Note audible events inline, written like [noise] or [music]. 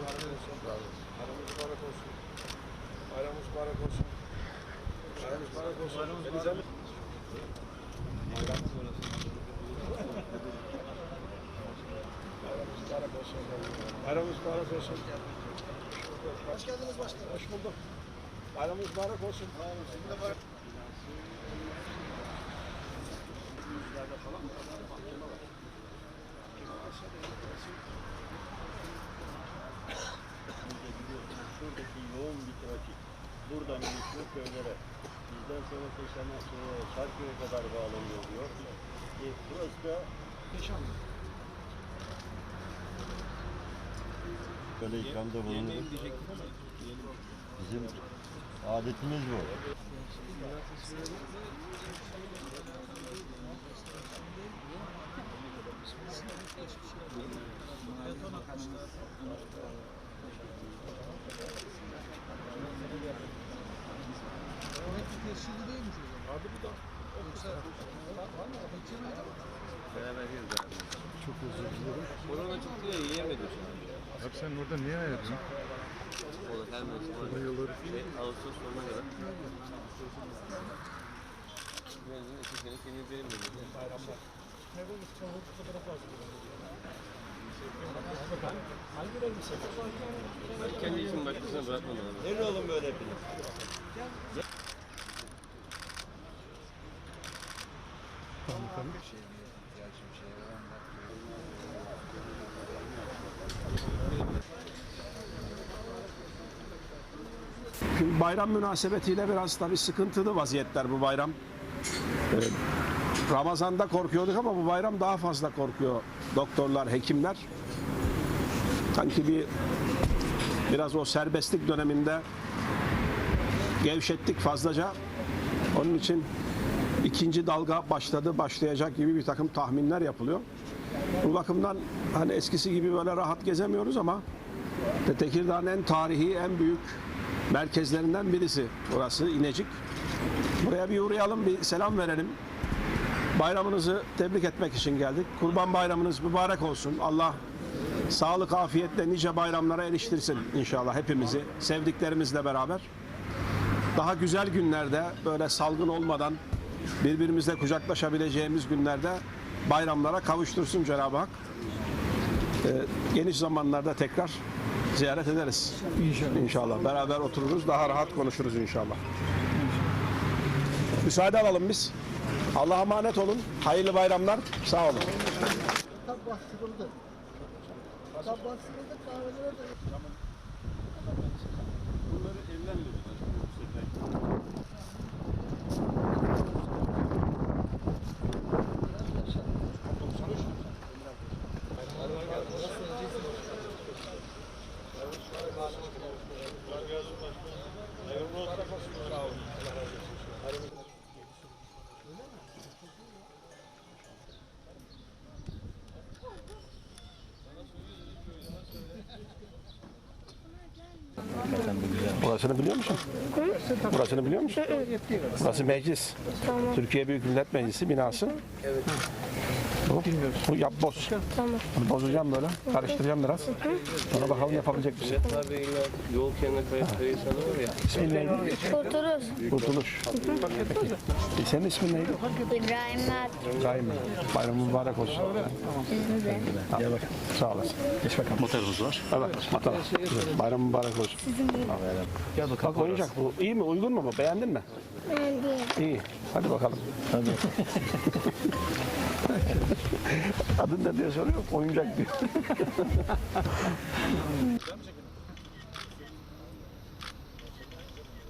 mübarek olsun. Bayramımız mübarek olsun. Bayramımız mübarek olsun. Bayramımız mübarek olsun. Bayramımız mübarek olsun. Bayramımız mübarek olsun. Hoş geldiniz başkanım. Hoş bulduk. Bayramımız mübarek olsun. Sizin de bayram. Yüzlerde falan mı? Mahkeme var. Mahkeme varsa buradan geçiyor köylere. Bizden sonra Teşan'a, Şarköy'e kadar bağlanıyor diyor. E, burası da Nişanlı. böyle ikramda bulunur. Bizim adetimiz bu. Abi bu da. Çok özür dilerim. Korona çıktı ya yiyemedim Abi sen orada niye ayırdın? O da her o da. Bayaları Şey, Ağustos sonuna kadar. Benzin iki sene temizleyelim dedim. Bayramlar. Hangi rengi seviyorsun? Ben kendi işimi başkasına bırakmadım abi. Oğlum böyle hepiniz? Şimdi bayram münasebetiyle biraz tabii sıkıntılı vaziyetler bu bayram. Ee, Ramazan'da korkuyorduk ama bu bayram daha fazla korkuyor doktorlar, hekimler. Sanki bir biraz o serbestlik döneminde gevşettik fazlaca. Onun için ikinci dalga başladı, başlayacak gibi bir takım tahminler yapılıyor. Bu bakımdan hani eskisi gibi böyle rahat gezemiyoruz ama Tekirdağ'ın en tarihi, en büyük merkezlerinden birisi burası İnecik. Buraya bir uğrayalım, bir selam verelim. Bayramınızı tebrik etmek için geldik. Kurban bayramınız mübarek olsun. Allah sağlık, afiyetle nice bayramlara eriştirsin inşallah hepimizi, sevdiklerimizle beraber. Daha güzel günlerde, böyle salgın olmadan birbirimizle kucaklaşabileceğimiz günlerde bayramlara kavuştursun Cenab-ı Hak. Ee, geniş zamanlarda tekrar ziyaret ederiz. İnşallah. İnşallah. Beraber otururuz, daha rahat konuşuruz inşallah. Müsaade alalım biz. Allah'a emanet olun. Hayırlı bayramlar. Sağ olun. Kitap bastırıldı kahvelere de. Bunları evden götürdüler Burasını biliyor musun? Burasını biliyor musun? Burası meclis. Türkiye Büyük Millet Meclisi binası. Bu, bu yap boz. Tamam. Bunu bozacağım böyle. Karıştıracağım biraz. Sonra bakalım yapabilecek misin? Abi ile yol kenarına kayıp var ya. İsmin neydi? Otururuz. Kurtuluş. E, Senin ismin neydi? İbrahim Mert. İbrahim. Bayramın mübarek olsun. Sizin de. Gel bak. Sağ olasın. Geç bakalım. Motorumuz var. Evet. Motor. Güzel. Bayram mübarek olsun. Gel bakalım. Bak oyuncak bu. İyi mi? Uygun mu bu? Beğendin mi? İyi. Hadi bakalım. Hadi. [laughs] Adın ne diye soruyor. Oyuncak diyor. [laughs]